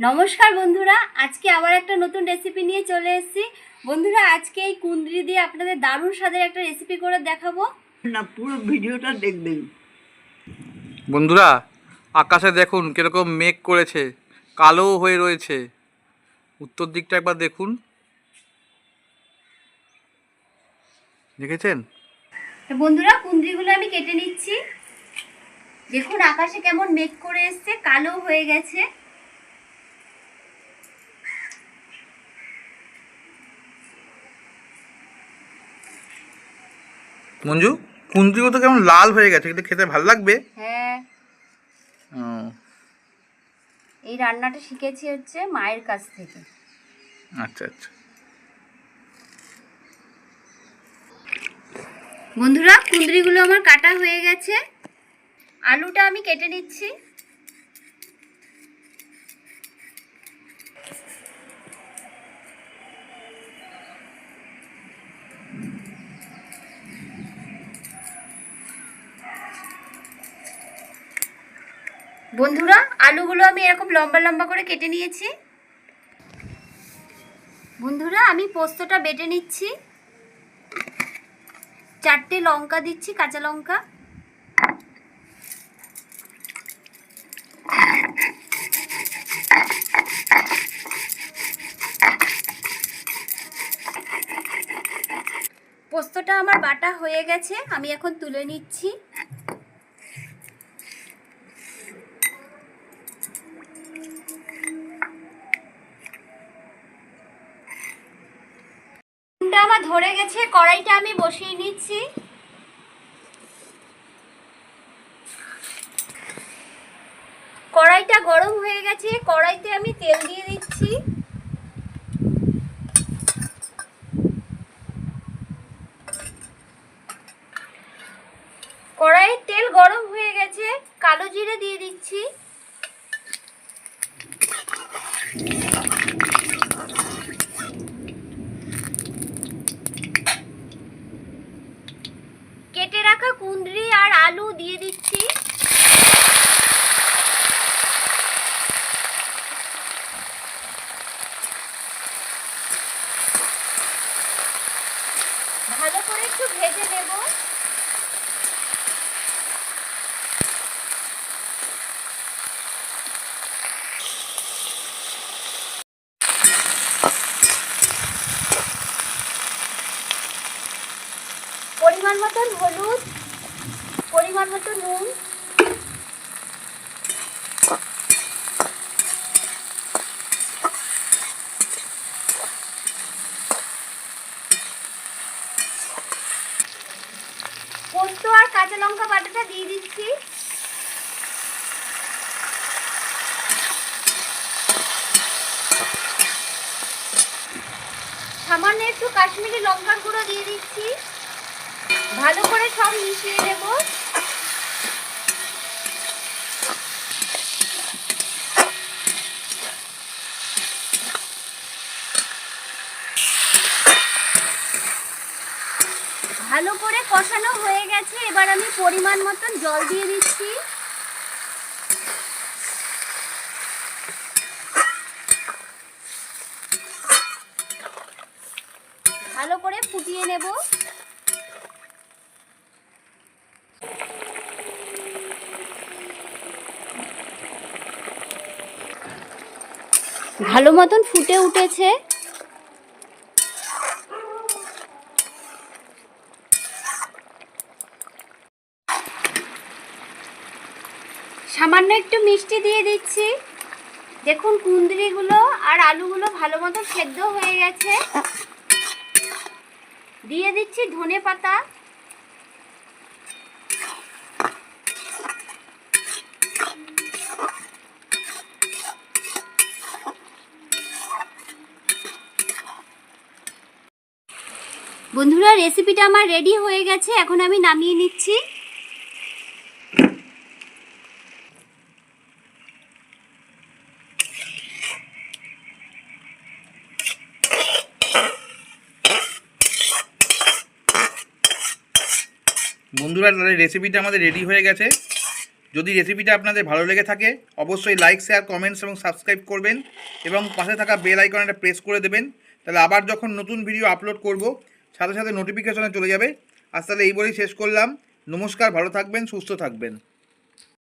নমস্কার বন্ধুরা আজকে আবার একটা নতুন রেসিপি নিয়ে চলে এসেছি। বন্ধুরা আজকে এই কুন্দ্রি দিয়ে আপনাদের দারুণ স্বাদের একটা রেসিপি করে দেখাবো। না পুরো ভিডিওটা দেখবেন। বন্ধুরা আকাশে দেখুন কীরকম মেঘ করেছে কালো হয়ে রয়েছে। উত্তর দিকটা একবার দেখুন। দেখেছেন? তো বন্ধুরা কুন্দ্রিগুলো আমি কেটে নিচ্ছি। দেখুন আকাশে কেমন মেঘ করে এসছে কালো হয়ে গেছে। মঞ্জু কুন্দ্রিগুলো তো কেমন লাল হয়ে গেছে কিন্তু খেতে ভালো লাগবে? হ্যাঁ। এই রান্নাটা শিখেছি হচ্ছে মায়ের কাছ থেকে। আচ্ছা আচ্ছা। বন্ধুরা কুন্দ্রিগুলো আমার কাটা হয়ে গেছে। আলুটা আমি কেটে নিচ্ছি। বন্ধুরা, আলুগুলো আমি এরকম লম্বা লম্বা করে কেটে নিয়েছি। বন্ধুরা, আমি পোস্তটা বেটে নিচ্ছি। চারটে লঙ্কা দিচ্ছি, কাঁচা লঙ্কা। পোস্তটা আমার বাটা হয়ে গেছে, আমি এখন তুলে নিচ্ছি। ধরে গেছে, কড়াইটা আমি বসিয়ে নিচ্ছি। কড়াইটা গরম হয়ে গেছে, কড়াইতে আমি তেল দিয়ে দিচ্ছি। কড়াইয়ের তেল গরম হয়ে গেছে, কালো জিরে দিয়ে দিচ্ছি কেটে রাখা কুঁদরি আর আলু দিয়ে দিচ্ছি ভালো করে একটু ভেজে নেব। পরিমাণ মতন হলুদ পরিমাণ মতো নুন পোস্ত আর কাঁচা লঙ্কা বাটাটা দিয়ে দিচ্ছি। সামান্য একটু কাশ্মীরি লঙ্কার গুঁড়ো দিয়ে দিচ্ছি। ভালো করে সব মিশিয়ে দেব ভালো করে কষানো হয়ে গেছে। এবার আমি পরিমাণ মতন জল দিয়ে দিচ্ছি। ভালো করে ফুটিয়ে নেব। ভালো মতন ফুটে উঠেছে। সামান্য একটু মিষ্টি দিয়ে দিচ্ছি। দেখুন কুন্দরিগুলো আর আলুগুলো ভালো মতো সেদ্ধ হয়ে গেছে। দিয়ে দিচ্ছি ধনে পাতা। বন্ধুরা রেসিপিটা আমার রেডি হয়ে গেছে। এখন আমি নামিয়ে নিচ্ছি। বন্ধুরা তাদের রেসিপিটা আমাদের রেডি হয়ে গেছে। যদি রেসিপিটা আপনাদের ভালো লেগে থাকে, অবশ্যই লাইক শেয়ার কমেন্টস এবং সাবস্ক্রাইব করবেন এবং পাশে থাকা বেল আইকনটা প্রেস করে দেবেন। তাহলে আবার যখন নতুন ভিডিও আপলোড করব, সাথে সাথে নোটিফিকেশনে চলে যাবে। আজ তাহলে এই বলেই শেষ করলাম। নমস্কার, ভালো থাকবেন, সুস্থ থাকবেন।